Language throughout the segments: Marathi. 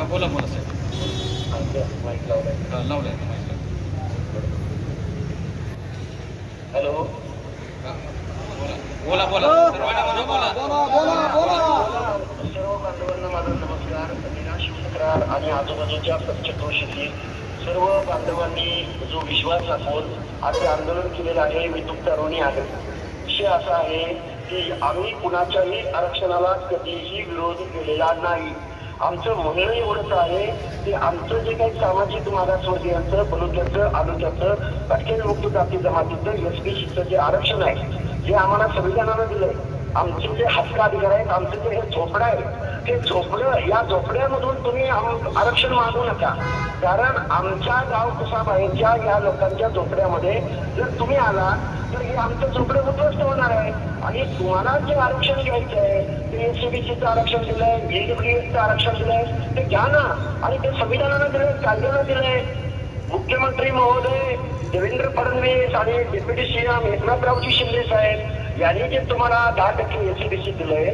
हा बोला बोला साहेब माईक लावलाय. हा लावलाय माईक हॅलो हा, बोला बोला बोला. सर्वांना बोला बोला सर्व बांधवांना माझा नमस्कार. मीना शिवतक्रार आणि आजूबाजूच्या पंचक्रोशीतील सर्व बांधवांनी जो विश्वास दाखवून आज हे आंदोलन केलेलं आहे मी तुमचा ऋणी आहे विषय असा आहे की आम्ही कुणाच्याही आरक्षणाला कधीही विरोध केलेला नाही. आमचं म्हणणं एवढंच आहे की आमचं जे काही सामाजिक मागासवर्गीयांचं बलुक्याचं आलुक्याचं अटकेल मुक्त जाती जमातीचं एस बी जे आरक्षण आहे जे आम्हाला संविधानानं दिलंय. आमचे जे हक्क अधिकार आहेत आमचं जे हे झोपडं आहे ते झोपडं या झोपड्यामधून तुम्ही आरक्षण मागू नका. कारण आमच्या गाव कुसाबाईच्या या लोकांच्या झोपड्यामध्ये जर तुम्ही आला तर हे आमचं झोपडं उद्ध्वस्त होणार आहे. आणि तुम्हाला जे आरक्षण घ्यायचं आहे ते एसीबीसीचं आरक्षण दिलंय ईडब्ल्यूएसचं आरक्षण दिलंय ते घ्या ना. आणि ते संविधानानं दिलंय कायद्यानं दिलंय. मुख्यमंत्री महोदय देवेंद्र फडणवीस आणि डेप्युटी सीएम एकनाथरावजी शिंदे साहेब यांनी जे तुम्हाला दहा टक्के एसीबीसी दिलंय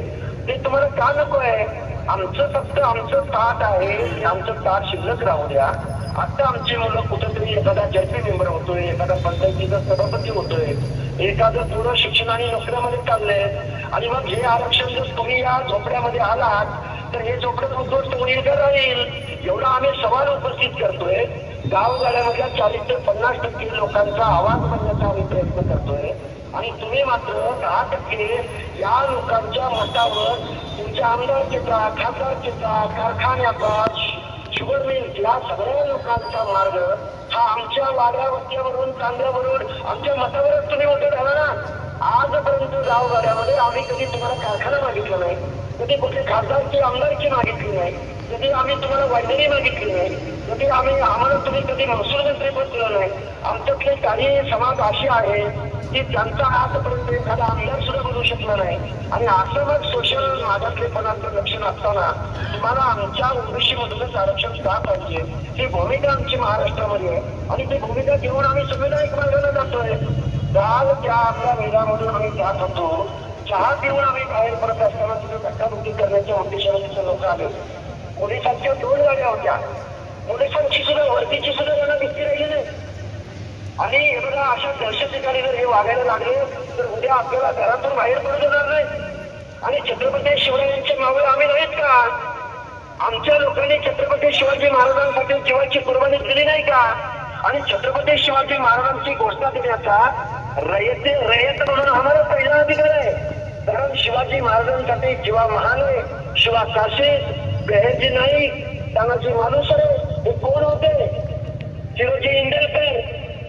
ते तुम्हाला का नको आहे? आमचं फक्त आमचं ताट आहे आमचं ताट शिल्लक राहू द्या. आता आमची मुलं कुठेतरी एखादा जडपी मेंबर होतोय एखादा पंचायतीचा सभापती होतोय एखादं पूर्ण शिक्षण आणि नोकऱ्यामध्ये चाललंय. आणि मग हे आरक्षण जर तुम्ही या झोपड्यामध्ये आलात तर हे झोपडं उद्ध्वस्त होईल का राहील? एवढा आम्ही सवाल उपस्थित करतोय. गावगाड्यामधल्या चाळीस ते पन्नास टक्के लोकांचा आवाज बनण्याचा आम्ही प्रयत्न करतोय. आणि तुम्ही मात्र दहा टक्के या लोकांच्या मतावर तुमच्या आमदारकीचा खासदारकीचा कारखान्याचा शुगर या सगळ्या लोकांचा मार्ग हा आमच्या वाड्या वस्त्यावरून कांद्यावरून आमच्या मतावरच तुम्ही मोठे झाला ना? गावगाड्यामध्ये आम्ही कधी तुम्हाला कारखाना मागितला नाही. कधी कुठे खासदारची आमदारची मागितली नाही. कधी आम्ही तुम्हाला वैद्यरी मागितली नाही. कधी आम्ही आम्हाला तुम्ही कधी महसूल मंत्री पण दिलं नाही. आमच्यातले काही समाज अशी आहे की त्यांचा आजपर्यंत एखादा आमदार सुद्धा बनू शकला नाही. आणि असं मग सोशल मागासलेपणाचं लक्षण असताना तुम्हाला आमच्या ओबीसी मधूनच आरक्षण का पाहिजे? ही भूमिका आमची महाराष्ट्रामध्ये आहे. आणि ती भूमिका घेऊन आम्ही संविधानिक मार्गाला जातोय. काल त्या आपल्या वेळामधून आम्ही जात होतो चहा पिऊन आम्ही बाहेर पडत असताना तिथे धक्काबुक्की करण्याच्या उद्देशाने तिथे लोक आले. पोलिसांच्या दोन गाड्या होत्या. पोलिसांची सुद्धा वरतीची सुद्धा त्यांना भीती राहिली नाही. आणि हे बघा अशा दहशत ठिकाणी जर हे वागायला लागले तर उद्या आपल्याला घरातून बाहेर पडू देणार नाही. आणि छत्रपती शिवरायांच्या मागे आम्ही नाहीत का? आमच्या लोकांनी छत्रपती शिवाजी महाराजांसाठी जीवाची कुर्बानी दिली नाही का? आणि छत्रपती शिवाजी महाराजांची घोषणा देण्याचा रयते रयत म्हणून आम्हाला पहिला अधिकार आहे. कारण शिवाजी महाराजांसाठी जीवा महान आहे शिवा काशी बेहेजी नाईक तानाजी मालुसरे हे कोण होते? शिरोजी इंदलकर.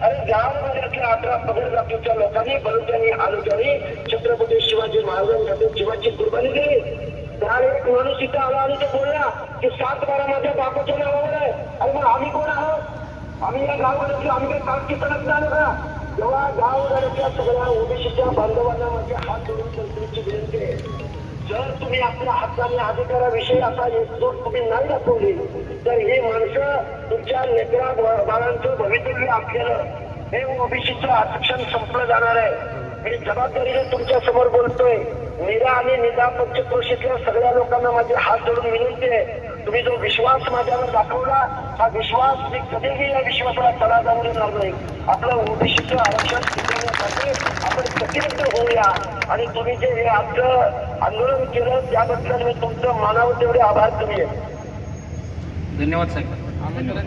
अरे गावामध्ये अठरा पगड जातीच्या लोकांनी बलुत्यांनी आलुक्यांनी छत्रपती शिवाजी महाराजांसाठी जीवाची कुर्बानी दिली. काल एक माणूस इथं आला आणि तो बोलला की सात बारा माझ्या बापाच्या नावावर आहे. आणि मग आम्ही कोण आहोत? आम्ही या गावामध्ये आम्ही काही सात कितनच आलो का? जेव्हा गावगाड्याच्या सगळ्या ओबीसीच्या बांधवांना माझे हात जोडून संस्थेची विनंती आहे जर तुम्ही आपल्या हक्काने अधिकाराविषयी आता एकजूट तुम्ही नाही दाखवली तर ही माणसं तुमच्या लेकरा बाळांचं भवितव्य आपल्याला हे ओबीसीचं आरक्षण संपलं जाणार आहे. आणि जबाबदारीने तुमच्यासमोर आणि निदा पंचक्रोशीतल्या सगळ्या लोकांना माझे हात जोडून विनंती आहे. तुम्ही जो विश्वास माझ्यावर दाखवला हा विश्वास मी कधीही या विश्वासाला तडा जाऊ देणार नाही. आपलं ओबीसीचं आरक्षण टिकवण्यासाठी आपण कटिबद्ध होऊया. आणि तुम्ही जे हे आमचं आंदोलन केलं त्याबद्दल मी तुमचं मानावर तेवढे आभार करूया धन्यवाद साहेब.